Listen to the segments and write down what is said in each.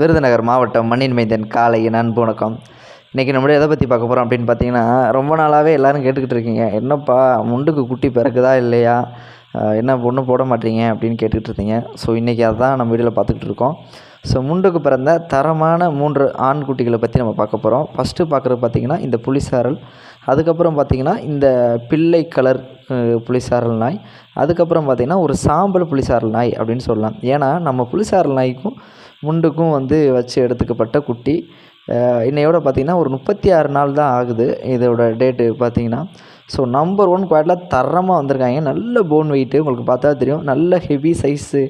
விருதுநகர் மாவட்டம் மண்ணின் மைந்தன் காலையின் அன்பு வணக்கம். இன்றைக்கி நம்மளுடைய எதை பற்றி பார்க்க போகிறோம் அப்படின்னு பார்த்தீங்கன்னா ரொம்ப நாளாகவே எல்லோரும் கேட்டுக்கிட்டு இருக்கீங்க. என்னப்பா முண்டுக்கு குட்டி பிறக்குதா இல்லையா? என்ன பொண்ணு போட மாட்டீங்க அப்படின்னு கேட்டுக்கிட்டு இருந்தீங்க ஸோ இன்றைக்கி அதான் நம்ம வீடியோவில் பார்த்துக்கிட்டு இருக்கோம். ஸோ முண்டுக்கு பிறந்த தரமான மூன்று ஆண் குட்டிகளை பற்றி நம்ம பார்க்க போகிறோம் ஃபஸ்ட்டு பார்க்குறது பார்த்திங்கன்னா இந்த புலிசாரல். அதுக்கப்புறம் பார்த்திங்கன்னா இந்த பிள்ளை கலர் புளிசாரல் புலிசாரல் நாய். அதுக்கப்புறம் பார்த்திங்கன்னா ஒரு சாம்பல் புலிசாரல் நாய் அப்படின்னு சொல்லலாம். ஏன்னா நம்ம புலிசாரல் நாய்க்கும் முண்டுக்கும் வந்து வச்சு எடுத்துக்கப்பட்ட குட்டி. அஹ், இன்னையோட பார்த்திங்கன்னா ஒரு முப்பத்தி ஆறு நாள் தான் ஆகுது. இதோட டேட்டு பார்த்திங்கன்னா. ஸோ நம்பர் ஒன் குவாலிட்டியில் தரமாக வந்திருக்காங்க. நல்ல போன் வெயிட்டு உங்களுக்கு பார்த்தா தெரியும். நல்ல ஹெவி சைஸு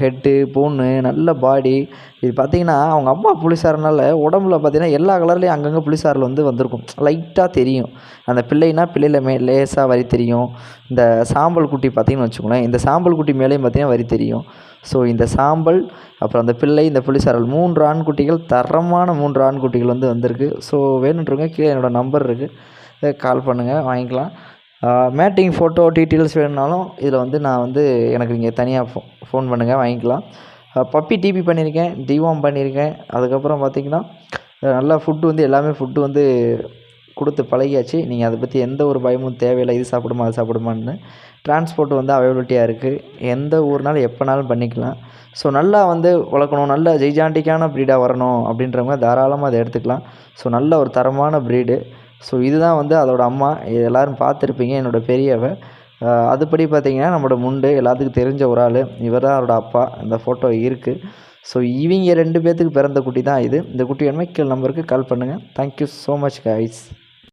ஹெட்டு போனு நல்ல பாடி இது பார்த்திங்கன்னா அவங்க அம்மா புளிசாரனால உடம்புல பார்த்திங்கன்னா எல்லா கலர்லேயும் அங்கங்கே புளிசாரில் வந்து வந்திருக்கும். லைட்டாக தெரியும். அந்த பிள்ளைனா பிள்ளையில் மே லேசாக வரி தெரியும். இந்த சாம்பல் குட்டி பார்த்திங்கன்னு வச்சுக்கோங்களேன். இந்த சாம்பல் குட்டி மேலேயும் பார்த்திங்கன்னா வரி தெரியும். ஸோ இந்த சாம்பல் அப்புறம் அந்த பிள்ளை இந்த புளிசாரல் மூன்று ஆண்குட்டிகள் தரமான மூன்று ஆண்குட்டிகள் வந்து வந்திருக்கு. ஸோ வேணுன்றவங்க கீழே என்னோடய நம்பர் இருக்குது கால் பண்ணுங்கள் வாங்கிக்கலாம். மேட்டிங் ஃபோட்டோ டீட்டெயில்ஸ் வேணும்னாலும் இதில் வந்து நான் வந்து எனக்கு நீங்கள் தனியாக ஃபோ ஃபோன் பண்ணுங்கள் வாங்கிக்கலாம். பப்பி டிபி பண்ணியிருக்கேன் டிவாம் பண்ணியிருக்கேன் அதுக்கப்புறம் பார்த்திங்கன்னா நல்லா ஃபுட்டு வந்து எல்லாமே ஃபுட்டு வந்து கொடுத்து பழகியாச்சு. நீங்கள் அதை பற்றி எந்த ஒரு பயமும் தேவையில்லை இது சாப்பிடுமா அது சாப்பிடுமான்னு. டிரான்ஸ்போர்ட் வந்து அவைலபிலிட்டியாக இருக்குது எந்த ஊர்னாலும் எப்போனாலும் பண்ணிக்கலாம். ஸோ நல்லா வந்து வளர்க்கணும் நல்ல ஜெய்ஜாண்டிக்கான ப்ரீடாக வரணும் அப்படின்றவங்க தாராளமாக அதை எடுத்துக்கலாம். ஸோ நல்ல ஒரு தரமான ப்ரீடு ஸோ இதுதான் வந்து அதோட அம்மா. எல்லோரும் பார்த்துருப்பீங்க. என்னோடய பெரியவ. அதுபடி பார்த்தீங்கன்னா நம்மளோட முண்டு எல்லாத்துக்கும் தெரிஞ்ச ஒரு ஆள். இவர் தான் அவரோட அப்பா. இந்த ஃபோட்டோ இருக்குது ஸோ இவங்க ரெண்டு பேர்த்துக்கு பிறந்த குட்டி தான் இது. இந்த குட்டி வேணுமே கீழ் நம்பருக்கு கால் பண்ணுங்கள் தேங்க்யூ ஸோ மச் கைஸ்